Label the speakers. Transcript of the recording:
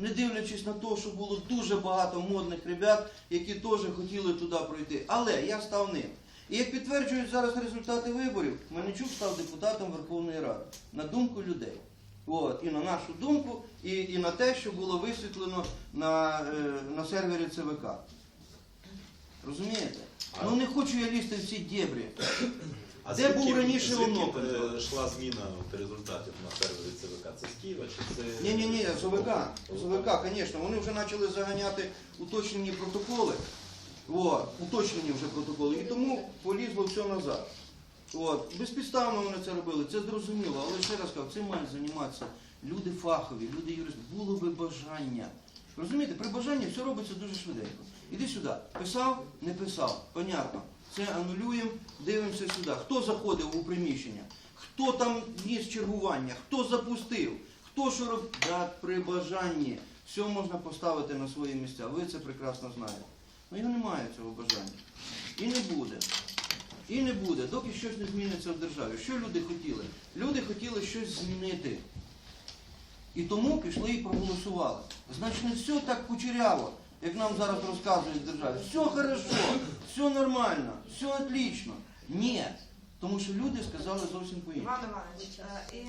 Speaker 1: не дивлячись на те, що було дуже багато модних ребят, які теж хотіли туди пройти. Але я став ним. І як підтверджують зараз результати виборів, Мельничук став депутатом Верховної Ради на думку людей. От, і на нашу думку, і, і на те, що було висвітлено на, е, на сервері ЦВК. Розумієте? Ну не хочу я лізти в ці дєбрі.
Speaker 2: А
Speaker 1: Де був раніше Онопин?
Speaker 2: е, зміна от, результатів на сервері ЦВК? Це з Києва чи це...
Speaker 1: Ні, ні, ні, з ОВК. З ОВК, звісно. Вони вже почали заганяти уточнені протоколи. От, уточнені вже протоколи. І тому полізло все назад. От. Безпідставно вони це робили, це зрозуміло. Але ще раз кажу, цим мають займатися люди фахові, люди юристи. Було би бажання. Розумієте, при бажанні все робиться дуже швиденько. Іди сюди. Писав, не писав. Понятно. Це анулюємо, дивимося сюди. Хто заходив у приміщення? Хто там ніс чергування? Хто запустив? Хто що робив? Да, при бажанні. Все можна поставити на свої місця. Ви це прекрасно знаєте. Ну його немає цього бажання. І не буде. І не буде, доки щось не зміниться в державі. Що люди хотіли? Люди хотіли щось змінити. І тому пішли і проголосували. Значить, не все так кучеряво, як нам зараз розказують державі. Все хорошо, все нормально, все отлично. Ні. Тому що люди сказали зовсім по-іншому.
Speaker 3: Іван Іванович, е, і